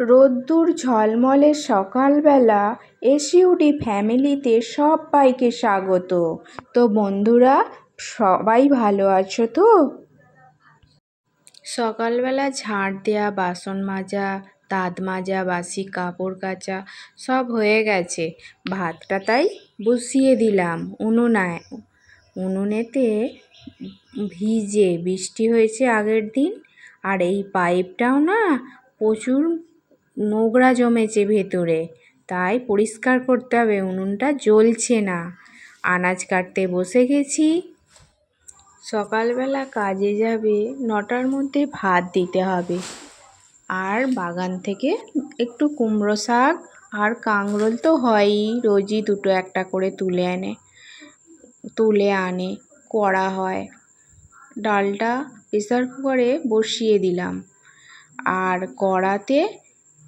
রোদ্দুর ঝলমলে সকালবেলা এসইউডি ফ্যামিলিতে সবাইকে স্বাগত। তো বন্ধুরা, সবাই ভালো আছো তো? সকালবেলা ঝাঁট দেওয়া বাসন মাজা দাঁত মাজা, বাসি, কাপড় কাচা সব হয়ে গেছে। ভাতটা তাই বসিয়ে দিলাম উনুনায়। উনুনেতে ভিজে বৃষ্টি হয়েছে আগের দিন। আর এই পাইপটাও না প্রচুর নোংরা জমেছে ভেতরে। তাই পরিষ্কার করতে হবে, উনুনটা জ্বলছে না। আনাজ কাটতে বসে গেছি। সকালবেলা কাজে যাবে, নটার মধ্যে ভাত দিতে হবে। আর বাগান থেকে একটু কুমড়ো শাক আর কাঁকরোল তো হয়ই, রোজই দুটো একটা করে তুলে আনে তুলে আনে, করা হয়। ডালটা প্রেসার কুকারে বসিয়ে দিলাম। আর কড়াতে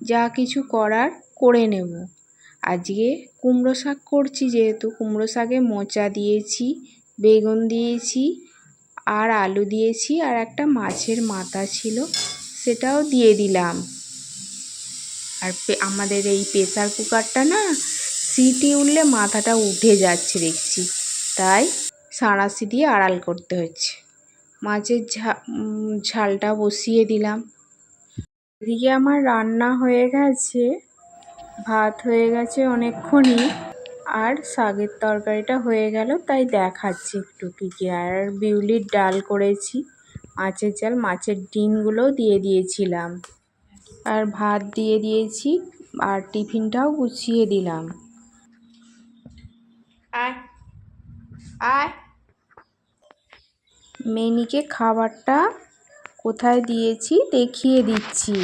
যা কিছু করার করে নেব। আজকে কুমড়ো শাক করছি যেহেতু, কুমড়ো শাকে মোচা দিয়েছি, বেগুন দিয়েছি আর আলু দিয়েছি আর একটা মাছের মাথা ছিল, সেটাও দিয়ে দিলাম। আর আমাদের এই প্রেসার কুকারটা না, সিটি উঠলে মাথাটা উঠে যাচ্ছে দেখছি। তাই সাঁড়াশি দিয়ে আড়াল করতে হচ্ছে। মাছের ঝা ঝালটা বসিয়ে দিলাম। এদিকে আমার রান্না হয়ে গেছে ভাত হয়ে গেছে অনেকক্ষণই আর শাকের তরকারিটা হয়ে গেল তাই দেখাচ্ছি একটু কী কী। আর বিউলির ডাল করেছি মাছের ঝাল মাছের ডিমগুলোও দিয়ে দিয়েছিলাম। আর ভাত দিয়ে দিয়েছি আর টিফিনটাও গুছিয়ে দিলাম। আয় আয়। মেনিকে খাবারটা কোথায় দিয়েছি দেখিয়ে দিচ্ছি।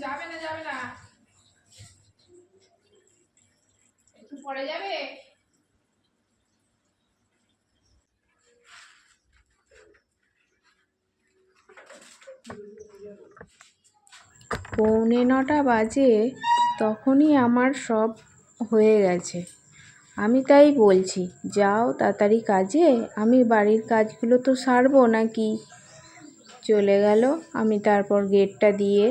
যাবে না যাবে না। একটু পরে যাবে? পৌনে নটা বাজে তখনই আমার সব হয়ে গেছে। আমি তাই বলছি, যাও তাড়াতাড়ি কাজে, আমি বাড়ির কাজগুলো তো সারবো নাকি? চলে গেল। আমি তারপর গেটটা দিয়ে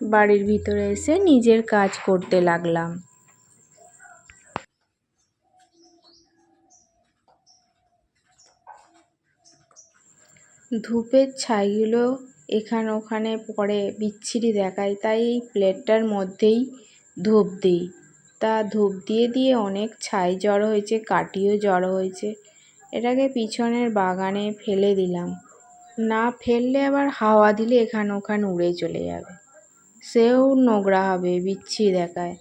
বাড়ির ভিতরে এসে নিজের কাজ করতে লাগলাম। ধূপের ছাইগুলো এখানে ওখানে পড়ে বিচ্ছিরি দেখায়, তাই এই প্লেটটার মধ্যেই ধূপ দিই। তা ধূপ দিয়ে দিয়ে অনেক ছাই জড়ো হয়েছে কাটিও জড়ো হয়েছে। এটাকে পিছনের বাগানে ফেলে দিলাম। না ফেললে আবার হাওয়া দিলে এখানে ওখানে উড়ে চলে যাবে। সেও নোংরা হবে, বিচ্ছিরি দেখায়।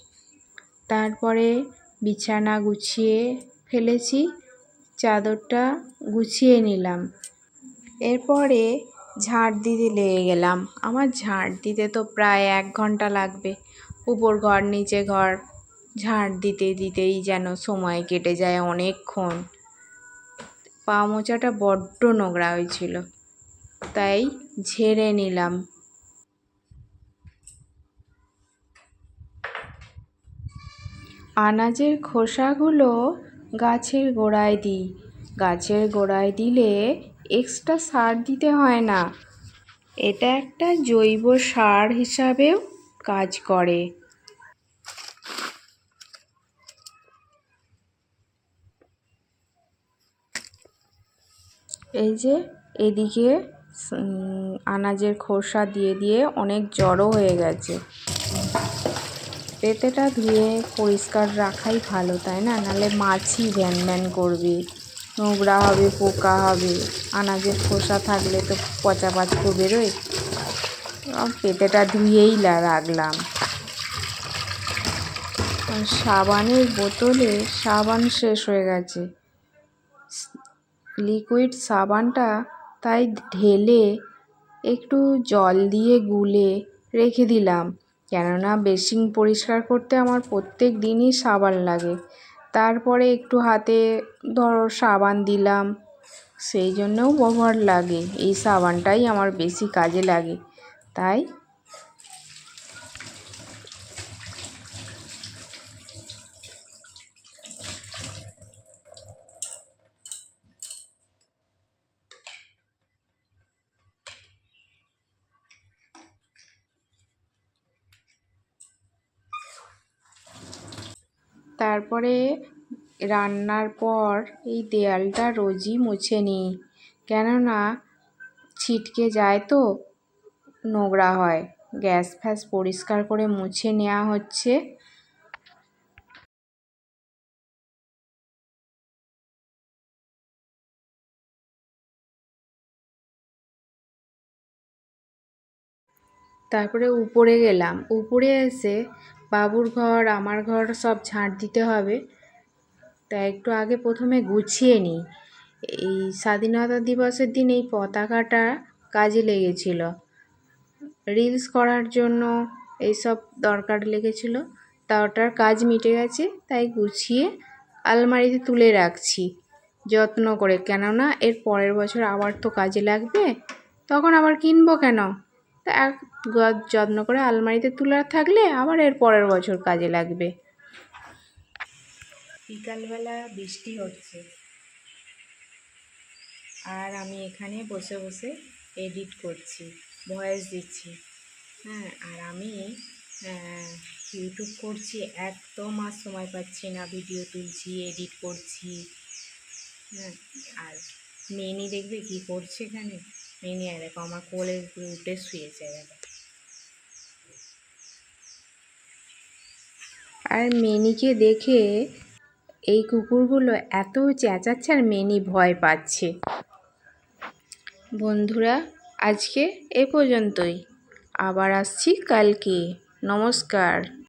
তারপরে বিছানা গুছিয়ে ফেলেছি, চাদরটা গুছিয়ে নিলাম। এরপরে ঝাঁট দিতে লেগে গেলাম। আমার ঝাঁট দিতে তো প্রায় এক ঘণ্টা লাগবে। উপর ঘর, নিচে ঘর ঝাঁট দিতে দিতেই যেন সময় কেটে যায় অনেকক্ষণ। পা মোচাটা বড্ড নোংরা হয়েছিল, তাই ঝেড়ে নিলাম। আনাজের খোসাগুলো গাছের গোড়ায় দিই। গাছের গোড়ায় দিলে এক্সট্রা সার দিতে হয় না। এটা একটা জৈব সার হিসাবেও কাজ করে। এই যে এদিকে আনাজের খোসা দিয়ে দিয়ে অনেক জড়ো হয়ে গেছে। পেঁপেটা ধুয়ে পরিষ্কার রাখাই ভালো, তাই না? নাহলে মাছি ভ্যান ভ্যান করবে। নোংরা হবে, পোকা হবে আনাজের খোসা থাকলে তো পচা পাচকো বেরোয়। পেঁপেটা ধুয়েই রাখলাম। সাবানের বোতলে সাবান শেষ হয়ে গেছে। লিকুইড সাবানটা তাই ঢেলে একটু জল দিয়ে গুলে রেখে দিলাম। কেননা বেসিন পরিষ্কার করতে আমার প্রত্যেক দিনই সাবান লাগে। তারপরে একটু হাতে ধরো সাবান দিলাম। সেই জন্যও ব্যবহার লাগে। এই সাবানটাই আমার বেশি কাজে লাগে। তাই তারপরে রান্নার পর এই দেয়ালটা রোজই মুছে নিই। কেননা ছিটকে যায় তো, নোংরা হয়। গ্যাস ফ্যাস পরিষ্কার করে মুছে নেওয়া হচ্ছে। তারপরে উপরে গেলাম। উপরে এসে বাবুর ঘর, আমার ঘর সব ঝাঁট দিতে হবে। তা একটু আগে প্রথমে গুছিয়ে নিই। এই স্বাধীনতা দিবসের দিন এই পতাকাটা কাজে লেগেছিল। রিলস করার জন্য এইসব দরকার লেগেছিল। তা ওটার কাজ মিটে গেছে, তাই গুছিয়ে আলমারিতে তুলে রাখছি। যত্ন করে, কেননা এর পরের বছর আবার তো কাজে লাগবে, তখন আবার কিনবো কেন? তা এক যত্ন করে আলমারিতে তুলে থাকলে আবার এর পরের বছর কাজে লাগবে। বিকালবেলা বৃষ্টি হচ্ছে। আর আমি এখানে বসে বসে এডিট করছি ভয়েস দিচ্ছি। হ্যাঁ আর আমি ইউটিউব করছি, একদম আর সময় পাচ্ছি না। ভিডিও তুলছি এডিট করছি। হ্যাঁ আর মেনি দেখবে কি করছে এখানে? মেনি আর দেখো আমার উপরে উঠে শুয়েছে দেখো। আর মেনিকে দেখে এই কুকুরগুলো এত চেঁচাচ্ছে আর মেনি ভয় পাচ্ছে। বন্ধুরা, আজকে এ পর্যন্তই। আবার আসছি কালকে। নমস্কার।